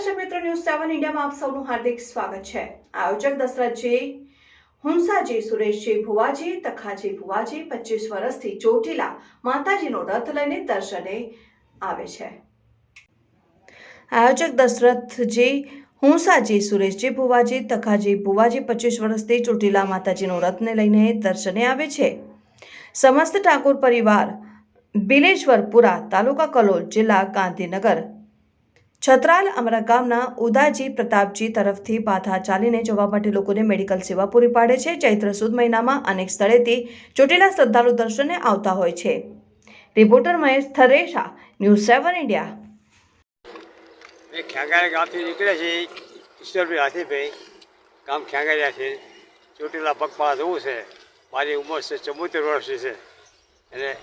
સેવન ઇન્ડિયામાં આપ સૌનું હાર્દિક સ્વાગત છે. આયોજક દશરથજી હુંસાજી સુરેશજી ભુવાજી તખાજી ભુવાજી પચીસ વર્ષથી ચોટીલા માતાજીનો રથ લઈને દર્શને આવે છે. આયોજક દશરથજી હુંસાજી સુરેશજી ભુવાજી તખાજી ભુવાજી પચીસ વર્ષથી ચોટીલા માતાજીનો રથને લઈને દર્શને આવે છે. સમસ્ત ઠાકોર પરિવાર, બિલેશ્વરપુરા તાલુકા કલોલ જિલ્લા ગાંધીનગર છત્રાલ અમારા ગામના ઉદાજી પ્રતાપજી તરફથી બાધા ચાલીને જવા માટે લોકોને મેડિકલ સેવા પૂરી પાડે છે. ચૈત્ર સુદ મહિનામાં અનેક સ્થળેથી ચોટીલા શ્રદ્ધાળુ દર્શને આવતા હોય છે. Reporter Mahesh Tharesha, news seven India. એ ખેંગારા ગામથી નીકળે છે ઈશ્વરભાઈ હાથીભાઈ ગામ ખેંગાર્યા છે. ચોટીલા પગપાળા જવું છે. મારી ઉંમર છે ચુમ્મોતેર વર્ષની છે. અને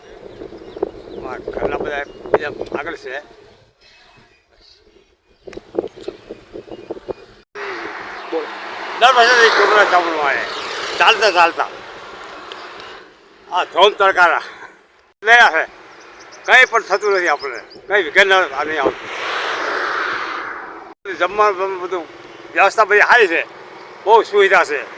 ઘરના બધા બીજા આગળ છે. દર વર્ષે ચોટીલા જવાનું આવે. ચાલતા ચાલતા. આ ધોમ તડકારા લયા છે કંઈ પણ થતું નથી આપણને. કંઈ વિઘન નહીં આવતું. જમવાનું બધું વ્યવસ્થા બધી સારી છે. બહુ સુવિધા છે.